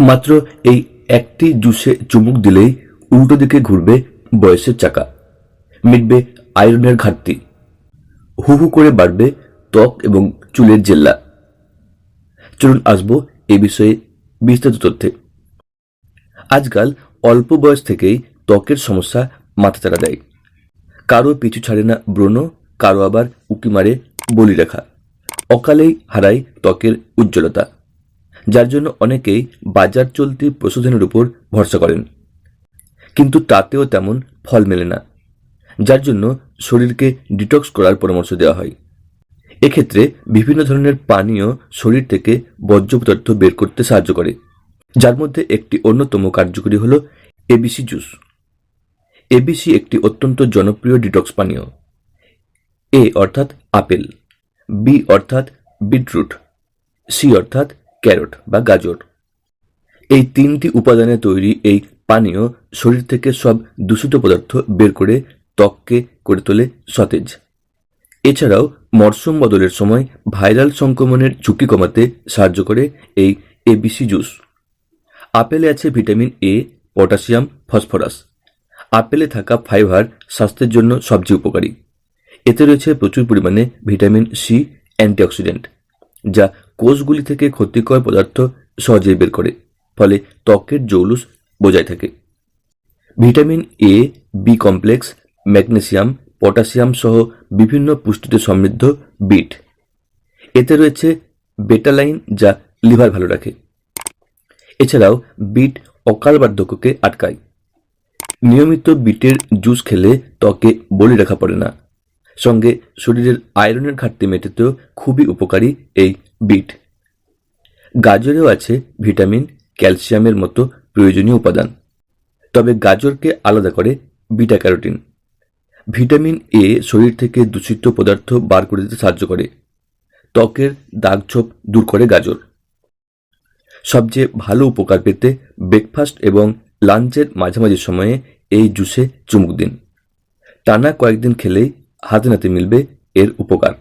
মাত্র এই একটি জুসে চুমুক দিলেই উল্টো দিকে ঘুরবে বয়সের চাকা। মিটবে আয়রনের ঘাটতি। হু হু করে বাড়বে ত্বক এবং চুলের জেল্লা। চলুন আসব এ বিষয়ে বিস্তারিত তথ্যে। আজকাল অল্প বয়স থেকেই ত্বকের সমস্যা মাথা মাথাচাড়া দেয়। কারও পিছু ছাড়ে না ব্রণ, কারও আবার উকি মারে বলি রেখা। অকালেই হারায় ত্বকের উজ্জ্বলতা। যার জন্য অনেকেই বাজার চলতি প্রশোধনের উপর ভরসা করেন। কিন্তু তাতেও তেমন ফল মেলে না, যার জন্য শরীরকে ডিটক্স করার পরামর্শ দেওয়া হয়। এক্ষেত্রে বিভিন্ন ধরনের পানীয় শরীর থেকে বর্জ্য পদার্থ বের করতে সাহায্য করে, যার মধ্যে একটি অন্যতম কার্যকরী হল এবিসি জুস। এবিসি একটি অত্যন্ত জনপ্রিয় ডিটক্স পানীয়। এ অর্থাৎ আপেল, বি অর্থাৎ বিটরুট, সি অর্থাৎ ক্যারট বা গাজর। এই তিনটি উপাদানে তৈরি এই পানীয় শরীর থেকে সব দূষিত পদার্থ বের করে ত্বককে করে তোলে সতেজ। এছাড়াও মরশুম বদলের সময় ভাইরাল সংক্রমণের ঝুঁকি কমাতে সাহায্য করে এই এবিসি জুস। আপেলে আছে ভিটামিন এ পটাশিয়াম, ফসফরাস। আপেলে থাকা ফাইবার স্বাস্থ্যের জন্য সবচেয়ে উপকারী। এতে রয়েছে প্রচুর পরিমাণে ভিটামিন সি অ্যান্টিঅক্সিডেন্ট, যা কোষগুলি থেকে ক্ষতিকর পদার্থ সহজেই বের করে, ফলে ত্বকের জৌলুস বজায় থাকে। Vitamin A B complex, magnesium potassium সহ বিভিন্ন পুষ্টিতে সমৃদ্ধ বিট। এতে রয়েছে বেটালাইন যা লিভার ভালো রাখে। এছাড়াও বিট অকাল বার্ধক্যকে আটকায়। নিয়মিত বিটের জুস খেলে ত্বকে বলি রাখা পড়ে না। সঙ্গে শরীরের আয়রনের ঘাটতি মেটাতেও খুবই উপকারী এই বিট গাজরেও আছে ভিটামিন ক্যালসিয়ামের মতো প্রয়োজনীয় উপাদান। তবে গাজরকে আলাদা করে বিটা ক্যারোটিন ভিটামিন এ শরীর থেকে দূষিত পদার্থ বার করে দিতে সাহায্য করে। ত্বকের দাগছোপ দূর করে গাজর। সবচেয়ে ভালো উপকার পেতে ব্রেকফাস্ট এবং লাঞ্চের মাঝামাঝি সময়ে এই জুসে চুমুক দিন। টানা কয়েকদিন খেলেই হাতে মিলবে এর উপকার।